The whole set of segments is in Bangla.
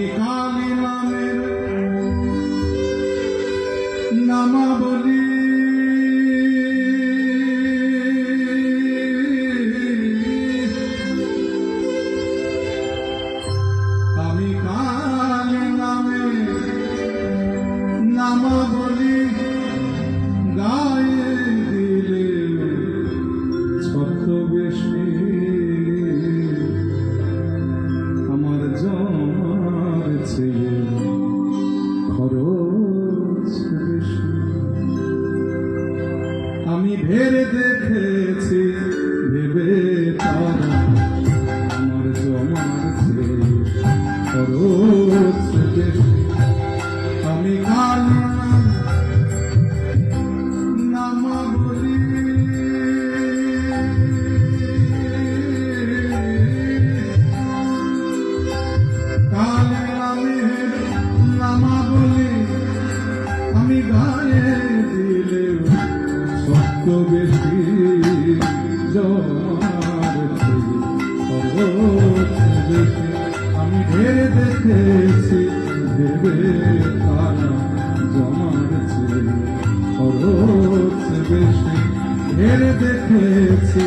আমি কালী গায়ে দিলে সত্য বেশি জমার বেশি আমি ভেবে দেখেছি, ভেবে তারা জমার ছেলে খরচ বেশি। ভেবে দেখেছি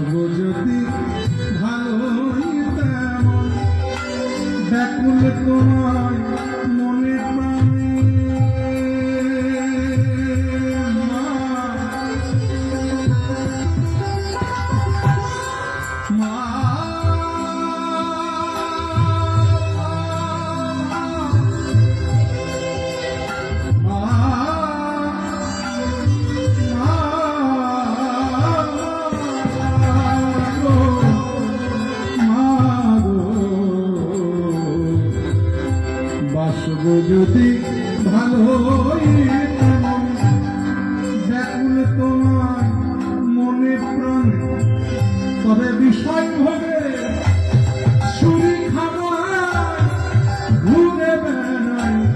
বাসব যদি ভালোই তেমন ব্যাকুল তোমার বাসব যদি তেমন ব্যাকুল তোমার মনে প্রাণে। তবে বিষয় হবে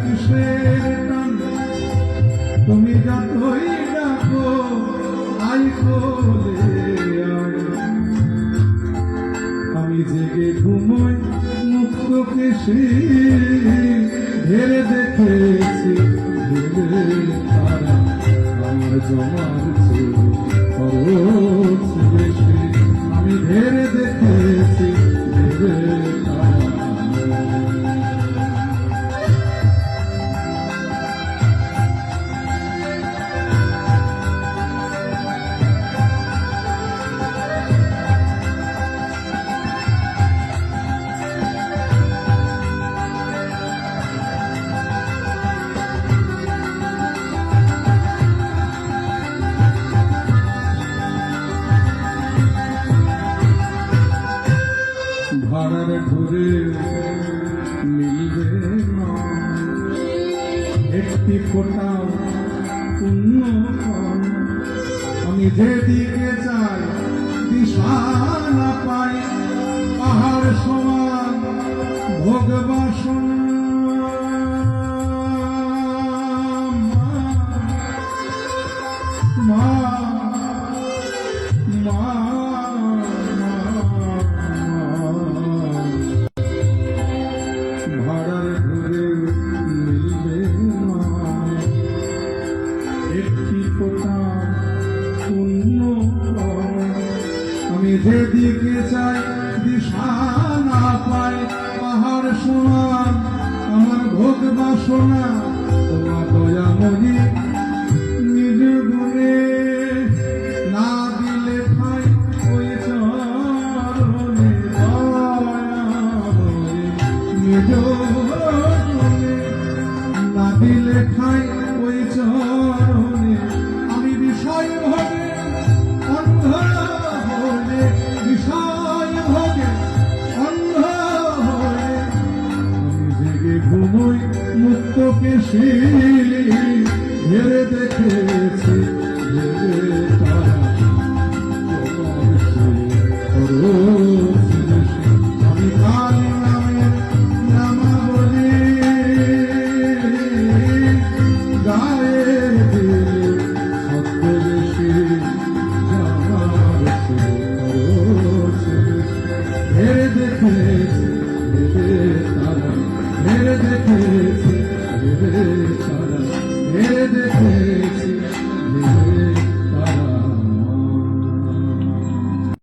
কিসের টানে? তুমি যতই আমি জেগে ঘুমোই মুক্ত কেশি দেখেছি তারা আমার জমার একটি ফোটা পুণ্য। আমি যেদিকে চাই দিশা না পাই পাহাড় সমান ভোগ মা মা বাসনা তোমার দয়াময়ী নিজ গুণে না দিলে ঠাই ওই চরণে নিজ গুণে না দিলে ঠাই ওই চরণে yeşili nerede kesin?